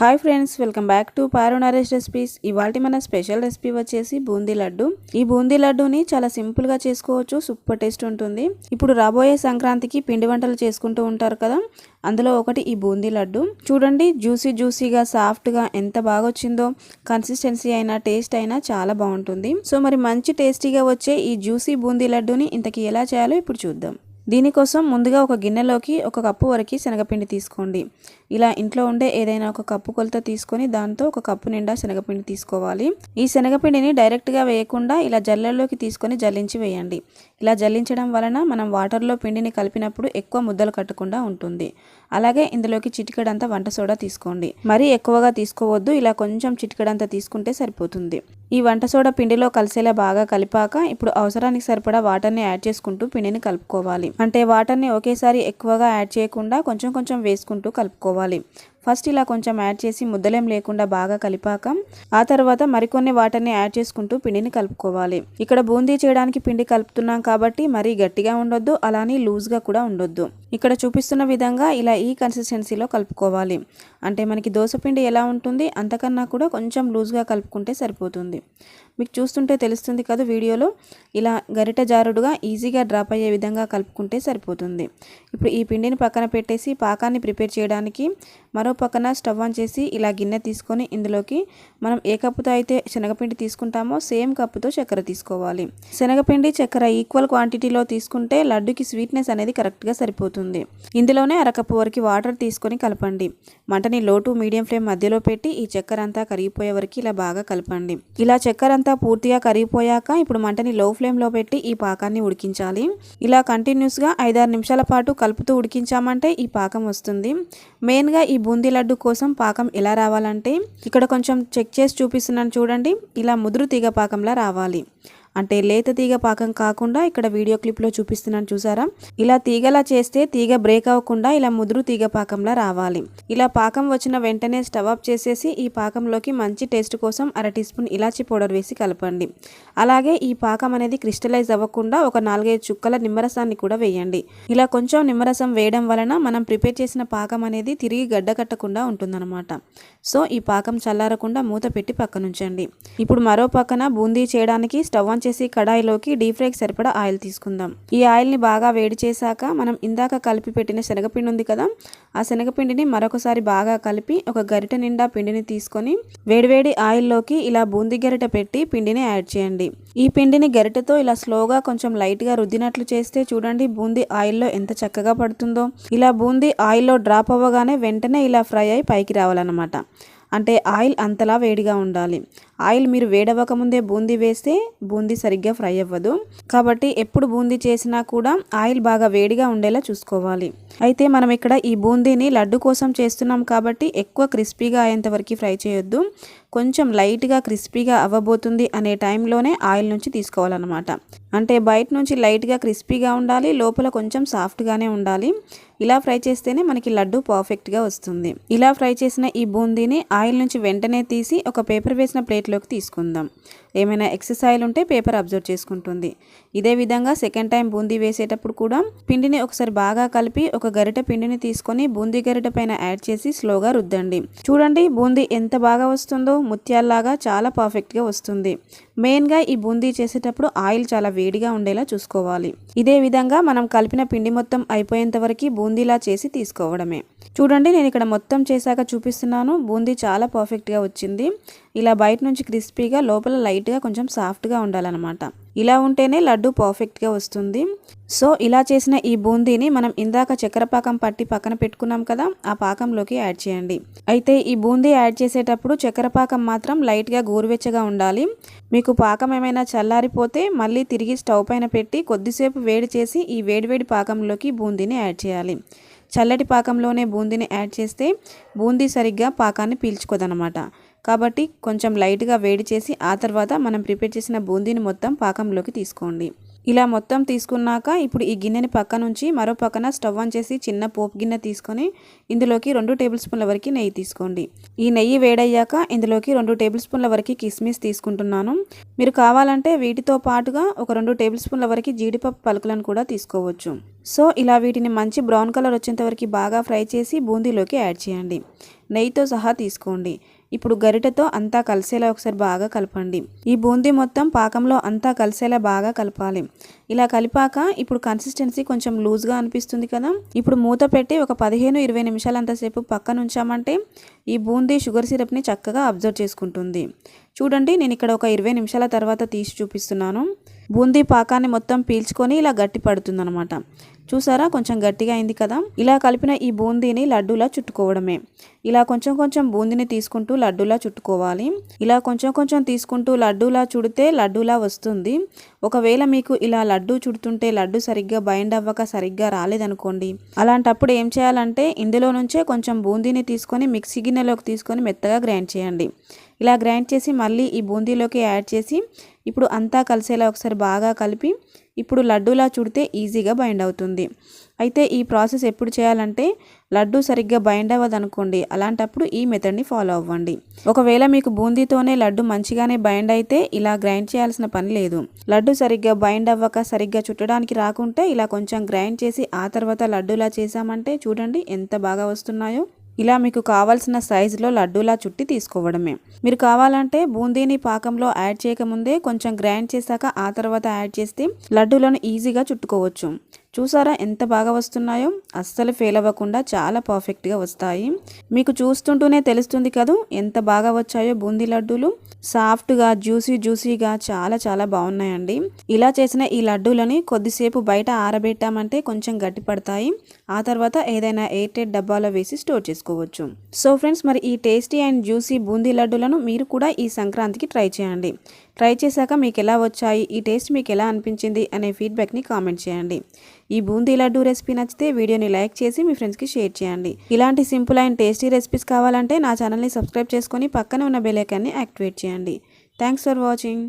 Hi friends welcome back to Paru Naresh recipes. ఇవాళ మన special recipe వచ్చేసి బూందీ లడ్డు. ఈ బూందీ లడ్డూని చాలా సింపుల్గా చేసుకోవచ్చు సూపర్ టేస్ట్ ఉంటుంది. ఇప్పుడు రాబోయే సంక్రాంతికి పిండి వంటలు చేసుకుంటూ ఉంటారు కదా అందులో ఒకటి ఈ బూందీ లడ్డు. చూడండి జ్యూసీ జ్యూసీగా సాఫ్ట్గా ఎంత బాగా వచ్చిందో కన్సిస్టెన్సీ అయినా టేస్ట్ అయినా చాలా బాగుంటుంది. సో మరి మంచి టేస్టీగా వచ్చే ఈ జ్యూసీ బూందీ లడ్డూని ఇంతకీ ఎలా చేయాలో ఇప్పుడు చూద్దాం. దీనికోసం ముందుగా ఒక గిన్నెలోకి ఒక కప్పు వరకు శనగపిండి తీసుకోండి. ఇలా ఇంట్లో ఉండే ఏదైనా ఒక కప్పు కొలత తీసుకొని దాంతో ఒక కప్పు నిండా శనగపిండి తీసుకోవాలి. ఈ శనగపిండిని డైరెక్ట్గా వేయకుండా ఇలా జల్లెల్లోకి తీసుకొని జల్లించి వేయండి. ఇలా జల్లించడం వలన మనం వాటర్లో పిండిని కలిపినప్పుడు ఎక్కువ ముద్దలు కట్టకుండా ఉంటుంది. అలాగే ఇందులోకి చిటికడంతా వంట సోడా తీసుకోండి. మరీ ఎక్కువగా తీసుకోవద్దు ఇలా కొంచెం చిటికడంతా తీసుకుంటే సరిపోతుంది. ఈ వంట సోడా పిండిలో కలిసేలా బాగా కలిపాక ఇప్పుడు అవసరానికి సరిపడా వాటర్ని యాడ్ చేసుకుంటూ పిండిని కలుపుకోవాలి. అంటే వాటర్ని ఒకేసారి ఎక్కువగా యాడ్ చేయకుండా కొంచెం కొంచెం వేసుకుంటూ కలుపుకోవాలి. ఫస్ట్ ఇలా కొంచెం యాడ్ చేసి ముద్దలేం లేకుండా బాగా కలిపాక ఆ తర్వాత మరికొన్ని వాటర్ని యాడ్ చేసుకుంటూ పిండిని కలుపుకోవాలి. ఇక్కడ బూందీ చేయడానికి పిండి కలుపుతున్నాం కాబట్టి మరీ గట్టిగా ఉండొద్దు అలానే లూజ్గా కూడా ఉండొద్దు. ఇక్కడ చూపిస్తున్న విధంగా ఇలా ఈ కన్సిస్టెన్సీలో కలుపుకోవాలి. అంటే మనకి దోశపిండి ఎలా ఉంటుంది అంతకన్నా కూడా కొంచెం లూజ్గా కలుపుకుంటే సరిపోతుంది. మీకు చూస్తుంటే తెలుస్తుంది కదా వీడియోలో ఇలా గరిట జారుడుగా ఈజీగా డ్రాప్ అయ్యే విధంగా కలుపుకుంటే సరిపోతుంది. ఇప్పుడు ఈ పిండిని పక్కన పెట్టేసి పాకాన్ని ప్రిపేర్ చేయడానికి మరో పక్కన స్టవ్ ఆన్ చేసి ఇలా గిన్నె తీసుకొని ఇందులోకి మనం ఏ కప్పుతో అయితే శనగపిండి తీసుకుంటామో సేమ్ కప్పుతో చక్కెర తీసుకోవాలి. శనగపిండి చక్కెర ఈక్వల్ క్వాంటిటీలో తీసుకుంటే లడ్డుకి స్వీట్నెస్ అనేది కరెక్ట్గా సరిపోతుంది. ఇందులోనే అరకప్పు వరకు వాటర్ తీసుకొని కలపండి. మంటని లో టు మీడియం ఫ్లేమ్ మధ్యలో పెట్టి ఈ చక్కెర అంతా కరిగిపోయే వరకు ఇలా బాగా కలపండి. ఇలా చక్కెర అంతా పూర్తిగా కరిగిపోయాక ఇప్పుడు మంటని లో ఫ్లేమ్లో పెట్టి ఈ పాకాన్ని ఉడికించాలి. ఇలా కంటిన్యూస్గా ఐదారు నిమిషాల పాటు కలుపుతూ ఉడికించామంటే ఈ పాకం వస్తుంది. మెయిన్గా ఈ బూందీ లడ్డు కోసం పాకం ఎలా రావాలంటే ఇక్కడ కొంచెం చెక్ చేసి చూపిస్తున్నాను చూడండి. ఇలా ముదురు తీగ పాకంలా రావాలి. అంటే లేత తీగ పాకం కాకుండా ఇక్కడ వీడియో క్లిప్లో చూపిస్తున్నాను చూసారా? ఇలా తీగలా చేస్తే తీగ బ్రేక్ అవ్వకుండా ఇలా ముదురు తీగ పాకంలా రావాలి. ఇలా పాకం వచ్చిన వెంటనే స్టవ్ ఆఫ్ చేసేసి ఈ పాకంలోకి మంచి టేస్ట్ కోసం అర టీ స్పూన్ ఇలాచి పౌడర్ వేసి కలపండి. అలాగే ఈ పాకం అనేది క్రిస్టలైజ్ అవ్వకుండా ఒక నాలుగైదు చుక్కల నిమ్మరసాన్ని కూడా వేయండి. ఇలా కొంచెం నిమ్మరసం వేయడం వలన మనం ప్రిపేర్ చేసిన పాకం అనేది తిరిగి గడ్డ కట్టకుండా ఉంటుందన్నమాట. సో ఈ పాకం చల్లారకుండా మూత పెట్టి పక్కనుంచండి. ఇప్పుడు మరో పక్కన బూందీ చేయడానికి స్టవ్ ఆన్ వచ్చేసి కడాయిలోకి డీప్ ఫ్రైకి సరిపడా ఆయిల్ తీసుకుందాం. ఈ ఆయిల్ని బాగా వేడి చేశాక మనం ఇందాక కలిపి పెట్టిన శనగపిండి ఉంది కదా ఆ శనగపిండిని మరొకసారి బాగా కలిపి ఒక గరిట నిండా పిండిని తీసుకొని వేడివేడి ఆయిల్లోకి ఇలా బూంది గరిట పెట్టి పిండిని యాడ్ చేయండి. ఈ పిండిని గరిటతో ఇలా స్లోగా కొంచెం లైట్గా రుద్దినట్లు చేస్తే చూడండి బూందీ ఆయిల్లో ఎంత చక్కగా పడుతుందో. ఇలా బూందీ ఆయిల్లో డ్రాప్ అవ్వగానే వెంటనే ఇలా ఫ్రై అయి పైకి రావాలన్నమాట. అంటే ఆయిల్ అంతలా వేడిగా ఉండాలి. ఆయిల్ మీరు వేడవక ముందే బూందీ వేస్తే బూందీ సరిగ్గా ఫ్రై అవ్వదు. కాబట్టి ఎప్పుడు బూందీ చేసినా కూడా ఆయిల్ బాగా వేడిగా ఉండేలా చూసుకోవాలి. అయితే మనం ఇక్కడ ఈ బూందీని లడ్డు కోసం చేస్తున్నాం కాబట్టి ఎక్కువ క్రిస్పీగా అయ్యేంత వరకు ఫ్రై చేయొద్దు. కొంచెం లైట్గా క్రిస్పీగా అవ్వబోతుంది అనే టైంలోనే ఆయిల్ నుంచి తీసుకోవాలన్నమాట. అంటే బయట నుంచి లైట్గా క్రిస్పీగా ఉండాలి లోపల కొంచెం సాఫ్ట్గానే ఉండాలి. ఇలా ఫ్రై చేస్తేనే మనకి లడ్డు పర్ఫెక్ట్గా వస్తుంది. ఇలా ఫ్రై చేసిన ఈ బూందీని ఆయిల్ నుంచి వెంటనే తీసి ఒక పేపర్ వేసిన ప్లేట్లోకి తీసుకుందాం. ఏమైనా ఎక్సెస్ ఆయిల్ ఉంటే పేపర్ అబ్జర్వ్ చేసుకుంటుంది. ఇదే విధంగా సెకండ్ టైం బూందీ వేసేటప్పుడు కూడా పిండిని ఒకసారి బాగా కలిపి ఒక గరిట పిండిని తీసుకొని బూందీ గరిట పైన యాడ్ చేసి స్లోగా రుద్దండి. చూడండి బూందీ ఎంత బాగా వస్తుందో. ముత్యాల్లాగా చాలా పర్ఫెక్ట్గా వస్తుంది. మెయిన్గా ఈ బూందీ చేసేటప్పుడు ఆయిల్ చాలా వేడిగా ఉండేలా చూసుకోవాలి. ఇదే విధంగా మనం కలిపిన పిండి మొత్తం అయిపోయేంత వరకు బూందీలా చేసి తీసుకోవడమే. చూడండి నేను ఇక్కడ మొత్తం చేశాక చూపిస్తున్నాను. బూందీ చాలా పర్ఫెక్ట్గా వచ్చింది. ఇలా బయట నుంచి క్రిస్పీగా లోపల లైట్గా కొంచెం సాఫ్ట్గా ఉండాలన్నమాట. ఇలా ఉంటేనే లడ్డు పర్ఫెక్ట్గా వస్తుంది. సో ఇలా చేసిన ఈ బూందీని మనం ఇందాక చక్కెర పాకం పట్టి పక్కన పెట్టుకున్నాం కదా ఆ పాకంలోకి యాడ్ చేయండి. అయితే ఈ బూందీ యాడ్ చేసేటప్పుడు చక్కెర పాకం మాత్రం లైట్గా గోరువెచ్చగా ఉండాలి. మీకు పాకం ఏమైనా చల్లారిపోతే మళ్ళీ తిరిగి స్టవ్ పైన పెట్టి కొద్దిసేపు వేడి చేసి ఈ వేడివేడి పాకంలోకి బూందీని యాడ్ చేయాలి. చల్లటి పాకంలోనే బూందీని యాడ్ చేస్తే బూందీ సరిగ్గా పాకాన్ని పీల్చుకోదనమాట కాబట్టి కొంచెం లైట్గా వేడి చేసి ఆ తర్వాత మనం ప్రిపేర్ చేసిన బూందీని మొత్తం పాకంలోకి తీసుకోండి. ఇలా మొత్తం తీసుకున్నాక ఇప్పుడు ఈ గిన్నెని పక్క నుంచి మరో పక్కన స్టవ్ ఆన్ చేసి చిన్న పోపు గిన్నె తీసుకొని ఇందులోకి రెండు టేబుల్ స్పూన్ల వరకు నెయ్యి తీసుకోండి. ఈ నెయ్యి వేడయ్యాక ఇందులోకి రెండు టేబుల్ స్పూన్ల వరకు కిస్మిస్ తీసుకుంటున్నాను. మీరు కావాలంటే వీటితో పాటుగా ఒక రెండు టేబుల్ స్పూన్ల వరకు జీడిపప్పు పలుకులను కూడా తీసుకోవచ్చు. సో ఇలా వీటిని మంచి బ్రౌన్ కలర్ వచ్చేంత వరకు బాగా ఫ్రై చేసి బూందీలోకి యాడ్ చేయండి. నెయ్యితో సహా తీసుకోండి. ఇప్పుడు గరిటెతో అంతా కలిసేలా ఒకసారి బాగా కలపండి. ఈ బూందీ మొత్తం పాకంలో అంతా కలిసేలా బాగా కలపాలి. ఇలా కలిపాక ఇప్పుడు కన్సిస్టెన్సీ కొంచెం లూజ్గా అనిపిస్తుంది కదా. ఇప్పుడు మూత పెట్టి ఒక పదిహేను ఇరవై నిమిషాలంతసేపు పక్కన ఉంచామంటే ఈ బూందీ షుగర్ సిరప్ని చక్కగా అబ్జర్వ్ చేసుకుంటుంది. చూడండి నేను ఇక్కడ ఒక ఇరవై నిమిషాల తర్వాత తీసి చూపిస్తున్నాను. బూందీ పాకాన్ని మొత్తం పీల్చుకొని ఇలా గట్టి పడుతుందనమాట చూసారా కొంచెం గట్టిగా అయింది కదా. ఇలా కలిపిన ఈ బూందీని లడ్డూలా చుట్టుకోవడమే. ఇలా కొంచెం కొంచెం బూందీని తీసుకుంటూ లడ్డూలా చుట్టుకోవాలి. ఇలా కొంచెం కొంచెం తీసుకుంటూ లడ్డూలా చుడితే లడ్డూలా వస్తుంది. ఒకవేళ మీకు ఇలా లడ్డు చుడుతుంటే లడ్డు సరిగ్గా బైండ్ అవ్వక సరిగ్గా రాలేదనుకోండి. అలాంటప్పుడు ఏం చేయాలంటే ఇందులో నుంచే కొంచెం బూందీని తీసుకొని మిక్సీ గిన్నెలోకి తీసుకొని మెత్తగా గ్రైండ్ చేయండి. ఇలా గ్రైండ్ చేసి మళ్ళీ ఈ బూందీలోకి యాడ్ చేసి ఇప్పుడు అంతా కలిసేలా ఒకసారి బాగా కలిపి ఇప్పుడు లడ్డూలా చుడితే ఈజీగా బైండ్ అవుతుంది. అయితే ఈ ప్రాసెస్ ఎప్పుడు చేయాలంటే లడ్డు సరిగ్గా బైండ్ అవ్వదనుకోండి. అలాంటప్పుడు ఈ మెథడ్ని ఫాలో అవ్వండి. ఒకవేళ మీకు బూందీతోనే లడ్డు మంచిగానే బైండ్ అయితే ఇలా గ్రైండ్ చేయాల్సిన పని లేదు. లడ్డు సరిగ్గా బైండ్ అవ్వక సరిగ్గా చుట్టడానికి రాకుంటే ఇలా కొంచెం గ్రైండ్ చేసి ఆ తర్వాత లడ్డూలా చేసామంటే చూడండి ఎంత బాగా వస్తున్నాయో. ఇలా మీకు కావాల్సిన సైజులో లడ్డూలా చుట్టి తీసుకోవడమే. మీరు కావాలంటే బూందీని పాకంలో యాడ్ చేయకముందే కొంచెం గ్రైండ్ చేశాక ఆ తర్వాత యాడ్ చేస్తే లడ్డూలను ఈజీగా చుట్టుకోవచ్చు. చూసారా ఎంత బాగా వస్తున్నాయో? అస్సలు ఫెయిల్ అవ్వకుండా చాలా పర్ఫెక్ట్గా వస్తాయి. మీకు చూస్తుంటూనే తెలుస్తుంది కదూ ఎంత బాగా వచ్చాయో బూందీ లడ్డూలు. సాఫ్ట్గా జ్యూసీ జ్యూసీగా చాలా చాలా బాగున్నాయండి. ఇలా చేసిన ఈ లడ్డూలని కొద్దిసేపు బయట ఆరబెట్టామంటే కొంచెం గట్టి పడతాయి. ఆ తర్వాత ఏదైనా ఎయిటెడ్ డబ్బాలో వేసి స్టోర్ చేసుకోవచ్చు. సో ఫ్రెండ్స్ మరి ఈ టేస్టీ అండ్ జ్యూసీ బూందీ లడ్డూలను మీరు కూడా ఈ సంక్రాంతికి ట్రై చేయండి. ట్రై చేశాక మీకు ఎలా వచ్చాయి? ఈ టేస్ట్ మీకు ఎలా అనిపించింది? అనే ఫీడ్బ్యాక్ని కామెంట్ చేయండి. ఈ బూందీ లడ్డూ రెసిపీ నచ్చితే వీడియోని లైక్ చేసి మీ ఫ్రెండ్స్కి షేర్ చేయండి. ఇలాంటి సింపుల్ అండ్ టేస్టీ రెసిపీస్ కావాలంటే నా ఛానల్ని సబ్స్క్రైబ్ చేసుకొని పక్కన ఉన్న బెల్ ఐకాన్ని యాక్టివేట్ చేయండి. Thanks for watching